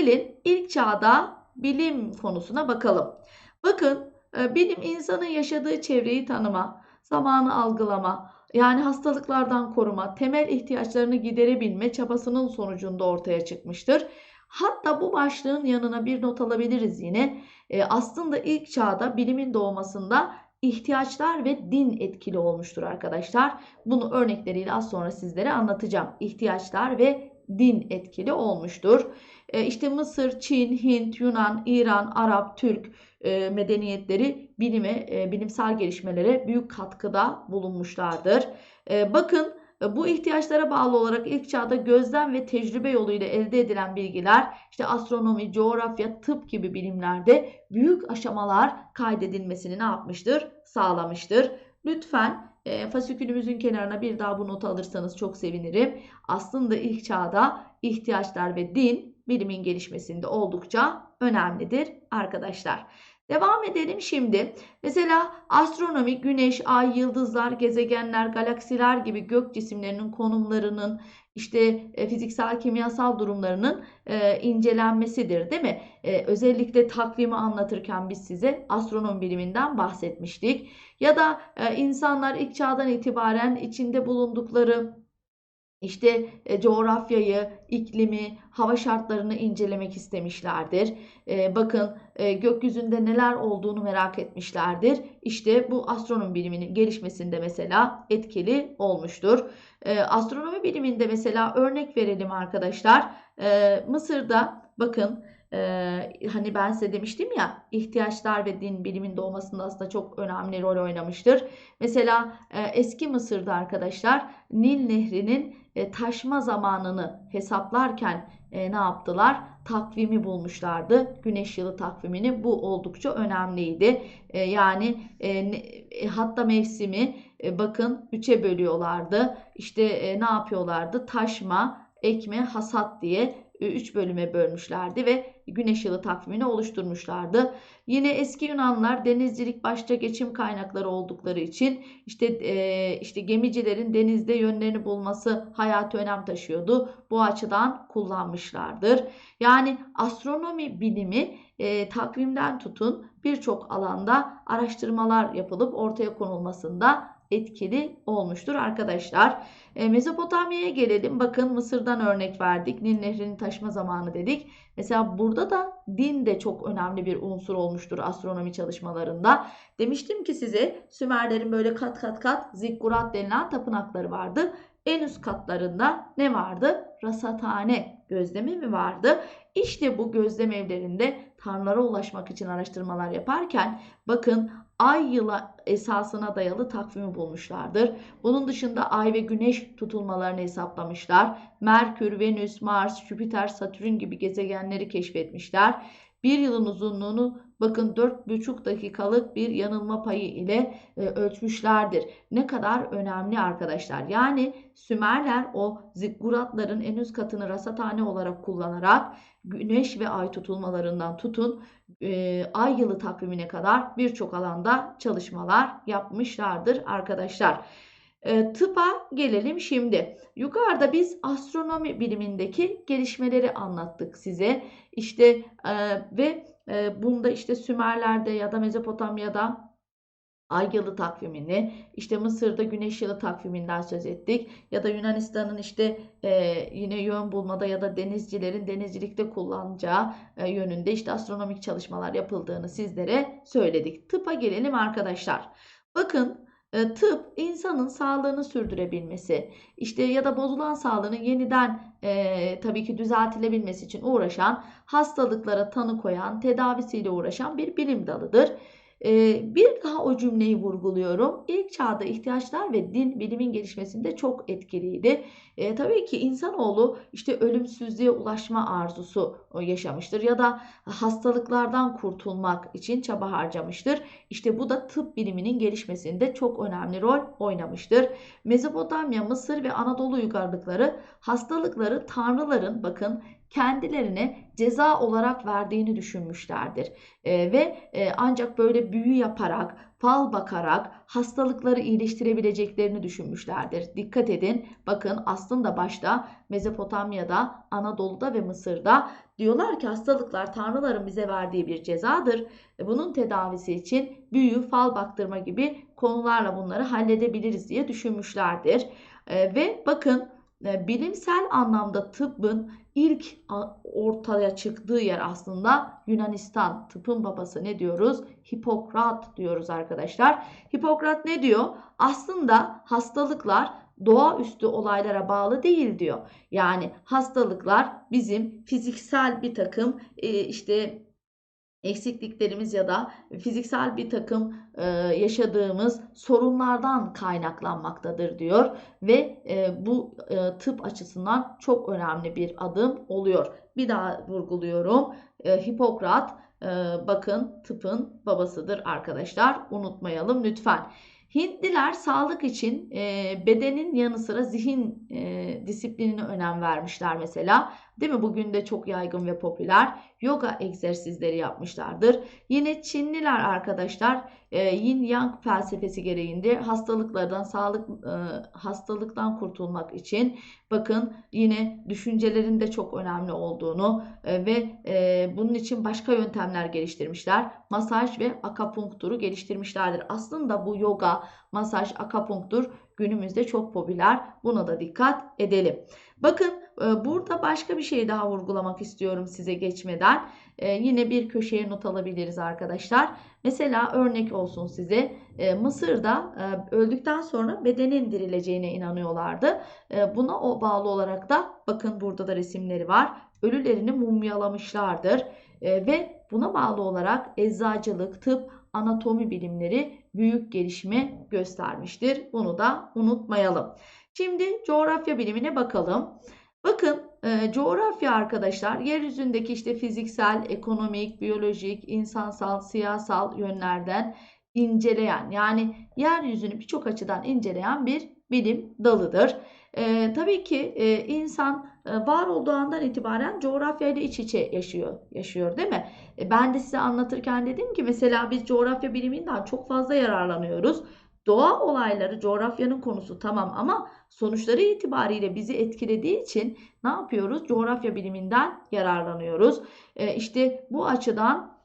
gelin ilk çağda bilim konusuna bakalım. Bakın e, bilim insanın yaşadığı çevreyi tanıma, zamanı algılama, yani hastalıklardan koruma, temel ihtiyaçlarını giderebilme çabasının sonucunda ortaya çıkmıştır. Hatta bu başlığın yanına bir not alabiliriz yine. E, aslında ilk çağda bilimin doğmasında ihtiyaçlar ve din etkili olmuştur arkadaşlar. Bunu örnekleriyle az sonra sizlere anlatacağım. İhtiyaçlar ve din etkili olmuştur. E, işte Mısır, Çin, Hint, Yunan, İran, Arap, Türk e, medeniyetleri bilime, e, bilimsel gelişmelere büyük katkıda bulunmuşlardır. E, bakın bu ihtiyaçlara bağlı olarak ilk çağda gözlem ve tecrübe yoluyla elde edilen bilgiler işte astronomi, coğrafya, tıp gibi bilimlerde büyük aşamalar kaydedilmesini ne yapmıştır? Sağlamıştır. Lütfen e, fasikülümüzün kenarına bir daha bu notu alırsanız çok sevinirim. Aslında ilk çağda ihtiyaçlar ve din bilimin gelişmesinde oldukça önemlidir arkadaşlar. Devam edelim şimdi. Mesela astronomi, güneş, ay, yıldızlar, gezegenler, galaksiler gibi gök cisimlerinin konumlarının işte e, fiziksel kimyasal durumlarının e, incelenmesidir değil mi? E, özellikle takvimi anlatırken biz size astronomi biliminden bahsetmiştik. Ya da e, insanlar ilk çağdan itibaren içinde bulundukları işte e, coğrafyayı, iklimi, hava şartlarını incelemek istemişlerdir. E, bakın e, gökyüzünde neler olduğunu merak etmişlerdir. İşte bu astronomi biliminin gelişmesinde mesela etkili olmuştur. E, astronomi biliminde mesela örnek verelim arkadaşlar. E, Mısır'da bakın ee, hani ben size demiştim ya ihtiyaçlar ve din bilimin doğmasında aslında çok önemli rol oynamıştır. Mesela e, eski Mısır'da arkadaşlar Nil Nehri'nin e, taşma zamanını hesaplarken e, ne yaptılar? Takvimi bulmuşlardı. Güneş yılı takvimini. Bu oldukça önemliydi. E, yani hatta mevsimi bakın 3'e bölüyorlardı. İşte ne yapıyorlardı? Taşma, ekme, hasat diye 3 bölüme bölmüşlerdi ve güneş yılı takvimini oluşturmuşlardı. Yine eski Yunanlar denizcilik başta geçim kaynakları oldukları için işte e, işte gemicilerin denizde yönlerini bulması hayatı önem taşıyordu. Bu açıdan kullanmışlardır. Yani astronomi bilimi e, takvimden tutun birçok alanda araştırmalar yapılıp ortaya konulmasında etkili olmuştur arkadaşlar. E, Mezopotamya'ya gelelim. Bakın Mısır'dan örnek verdik. Nil Nehri'nin taşma zamanı dedik. Mesela burada da din de çok önemli bir unsur olmuştur astronomi çalışmalarında. Demiştim ki size Sümerlerin böyle kat kat kat zikkurat denilen tapınakları vardı. En üst katlarında ne vardı? Rasathane gözlemi mi vardı? İşte bu gözlem evlerinde tanrılara ulaşmak için araştırmalar yaparken bakın ay yıla esasına dayalı takvimi bulmuşlardır. Bunun dışında ay ve güneş tutulmalarını hesaplamışlar. Merkür, Venüs, Mars, Jüpiter, Satürn gibi gezegenleri keşfetmişler. Bir yılın uzunluğunu bakın 4,5 dakikalık bir yanılma payı ile e, ölçmüşlerdir. Ne kadar önemli arkadaşlar. Yani Sümerler o zikguratların en üst katını rasathane olarak kullanarak güneş ve ay tutulmalarından tutun e, ay yılı takvimine kadar birçok alanda çalışmalar yapmışlardır arkadaşlar. E, tıpa gelelim şimdi. Yukarıda biz astronomi bilimindeki gelişmeleri anlattık size. İşte e, ve e, bunda işte Sümerler'de ya da Mezopotamya'da ay yılı takvimini, işte Mısır'da güneş yılı takviminden söz ettik. Ya da Yunanistan'ın işte e, yine yön bulmada ya da denizcilerin denizcilikte kullanacağı e, yönünde işte astronomik çalışmalar yapıldığını sizlere söyledik. Tıpa gelelim arkadaşlar. Bakın tıp insanın sağlığını sürdürebilmesi işte ya da bozulan sağlığının yeniden e, tabii ki düzeltilebilmesi için uğraşan hastalıklara tanı koyan tedavisiyle uğraşan bir bilim dalıdır. Ee, bir daha o cümleyi vurguluyorum. İlk çağda ihtiyaçlar ve din bilimin gelişmesinde çok etkiliydi. E, tabii ki insanoğlu işte ölümsüzlüğe ulaşma arzusu yaşamıştır ya da hastalıklardan kurtulmak için çaba harcamıştır. İşte bu da tıp biliminin gelişmesinde çok önemli rol oynamıştır. Mezopotamya, Mısır ve Anadolu uygarlıkları hastalıkları tanrıların bakın kendilerine ceza olarak verdiğini düşünmüşlerdir. E, ve e, ancak böyle büyü yaparak, fal bakarak hastalıkları iyileştirebileceklerini düşünmüşlerdir. Dikkat edin bakın aslında başta Mezopotamya'da, Anadolu'da ve Mısır'da diyorlar ki hastalıklar tanrıların bize verdiği bir cezadır. E, bunun tedavisi için büyü, fal baktırma gibi konularla bunları halledebiliriz diye düşünmüşlerdir. E, ve bakın bilimsel anlamda tıbbın ilk ortaya çıktığı yer aslında Yunanistan. Tıpın babası ne diyoruz? Hipokrat diyoruz arkadaşlar. Hipokrat ne diyor? Aslında hastalıklar doğaüstü olaylara bağlı değil diyor. Yani hastalıklar bizim fiziksel bir takım işte eksikliklerimiz ya da fiziksel bir takım e, yaşadığımız sorunlardan kaynaklanmaktadır diyor ve e, bu e, tıp açısından çok önemli bir adım oluyor. Bir daha vurguluyorum. E, Hipokrat e, bakın tıpın babasıdır arkadaşlar. Unutmayalım lütfen. Hintliler sağlık için e, bedenin yanı sıra zihin e, disiplinine önem vermişler mesela. Değil mi? Bugün de çok yaygın ve popüler yoga egzersizleri yapmışlardır. Yine Çinliler arkadaşlar e, Yin Yang felsefesi gereğinde hastalıklardan sağlık e, hastalıktan kurtulmak için bakın yine düşüncelerin de çok önemli olduğunu e, ve e, bunun için başka yöntemler geliştirmişler. Masaj ve akapunkturu geliştirmişlerdir. Aslında bu yoga, masaj, akapunktur günümüzde çok popüler. Buna da dikkat edelim. Bakın burada başka bir şey daha vurgulamak istiyorum size geçmeden. E, yine bir köşeye not alabiliriz arkadaşlar. Mesela örnek olsun size. E, Mısır'da öldükten sonra bedenin dirileceğine inanıyorlardı. Buna o bağlı olarak da bakın burada da resimleri var. Ölülerini mumyalamışlardır. Ve buna bağlı olarak eczacılık, tıp, anatomi bilimleri büyük gelişme göstermiştir. Bunu da unutmayalım. Şimdi coğrafya bilimine bakalım. Bakın e, coğrafya arkadaşlar yeryüzündeki işte fiziksel, ekonomik, biyolojik, insansal, siyasal yönlerden inceleyen yani yeryüzünü birçok açıdan inceleyen bir bilim dalıdır. E, tabii ki e, insan e, var olduğu andan itibaren coğrafyayla iç içe yaşıyor, yaşıyor değil mi? E, ben de size anlatırken dedim ki mesela biz coğrafya biliminden çok fazla yararlanıyoruz. Doğa olayları coğrafyanın konusu tamam ama sonuçları itibariyle bizi etkilediği için ne yapıyoruz? Coğrafya biliminden yararlanıyoruz. E, işte bu açıdan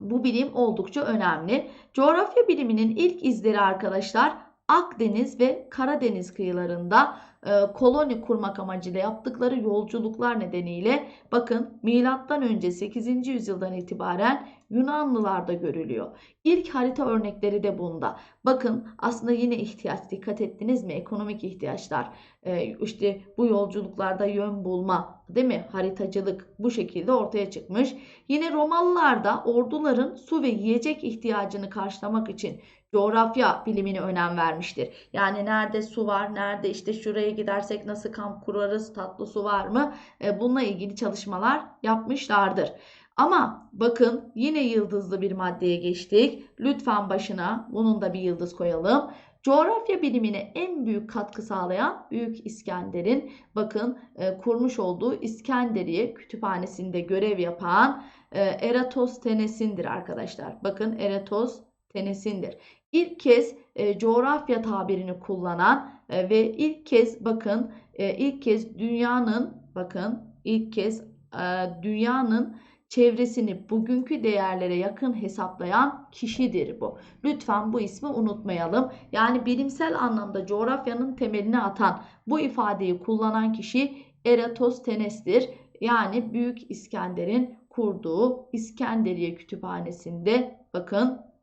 bu bilim oldukça önemli. Coğrafya biliminin ilk izleri arkadaşlar Akdeniz ve Karadeniz kıyılarında e, koloni kurmak amacıyla yaptıkları yolculuklar nedeniyle bakın milattan önce 8. yüzyıldan itibaren Yunanlılarda görülüyor. İlk harita örnekleri de bunda. Bakın aslında yine ihtiyaç dikkat ettiniz mi? Ekonomik ihtiyaçlar. Ee, işte bu yolculuklarda yön bulma değil mi? Haritacılık bu şekilde ortaya çıkmış. Yine Romalılar da orduların su ve yiyecek ihtiyacını karşılamak için coğrafya bilimine önem vermiştir. Yani nerede su var, nerede işte şuraya gidersek nasıl kamp kurarız, tatlı su var mı? Ee, bununla ilgili çalışmalar yapmışlardır. Ama bakın yine yıldızlı bir maddeye geçtik. Lütfen başına bunun da bir yıldız koyalım. Coğrafya bilimine en büyük katkı sağlayan Büyük İskender'in bakın e, kurmuş olduğu İskenderiye kütüphanesinde görev yapan e, Eratosthenes'indir arkadaşlar. Bakın Eratosthenes'indir. İlk kez e, coğrafya tabirini kullanan e, ve ilk kez bakın e, ilk kez dünyanın bakın ilk kez e, dünyanın çevresini bugünkü değerlere yakın hesaplayan kişidir bu. Lütfen bu ismi unutmayalım. Yani bilimsel anlamda coğrafyanın temelini atan bu ifadeyi kullanan kişi Eratosthenes'tir. Yani Büyük İskender'in kurduğu İskenderiye Kütüphanesi'nde bakın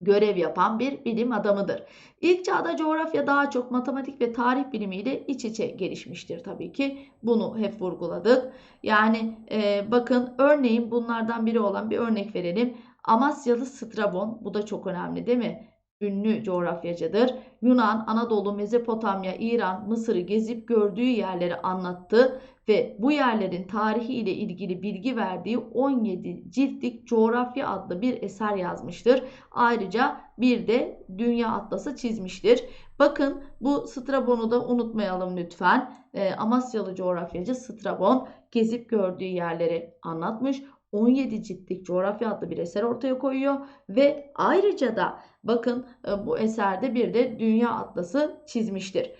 görev yapan bir bilim adamıdır. İlk çağda coğrafya daha çok matematik ve tarih bilimiyle iç içe gelişmiştir tabii ki. Bunu hep vurguladık. Yani e, bakın örneğin bunlardan biri olan bir örnek verelim. Amasyalı Strabon bu da çok önemli değil mi? Ünlü coğrafyacıdır. Yunan, Anadolu, Mezopotamya, İran, Mısır'ı gezip gördüğü yerleri anlattı ve bu yerlerin tarihi ile ilgili bilgi verdiği 17 ciltlik Coğrafya adlı bir eser yazmıştır. Ayrıca bir de Dünya Atlası çizmiştir. Bakın bu Strabon'u da unutmayalım lütfen. E, Amasyalı coğrafyacı Strabon gezip gördüğü yerleri anlatmış. 17 ciltlik coğrafya adlı bir eser ortaya koyuyor ve ayrıca da bakın e, bu eserde bir de Dünya Atlası çizmiştir.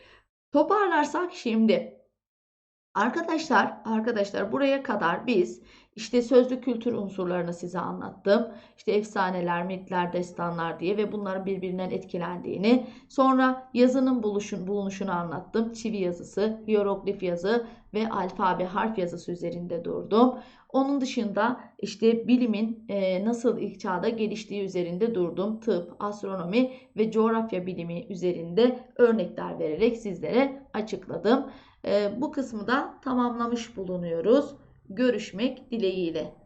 Toparlarsak şimdi Arkadaşlar, arkadaşlar buraya kadar biz işte sözlü kültür unsurlarını size anlattım. İşte efsaneler, mitler, destanlar diye ve bunların birbirinden etkilendiğini. Sonra yazının buluşun, bulunuşunu anlattım. Çivi yazısı, hieroglif yazı ve alfabe harf yazısı üzerinde durdum. Onun dışında işte bilimin e, nasıl ilk çağda geliştiği üzerinde durdum. Tıp, astronomi ve coğrafya bilimi üzerinde örnekler vererek sizlere açıkladım. Bu kısmı da tamamlamış bulunuyoruz. Görüşmek dileğiyle.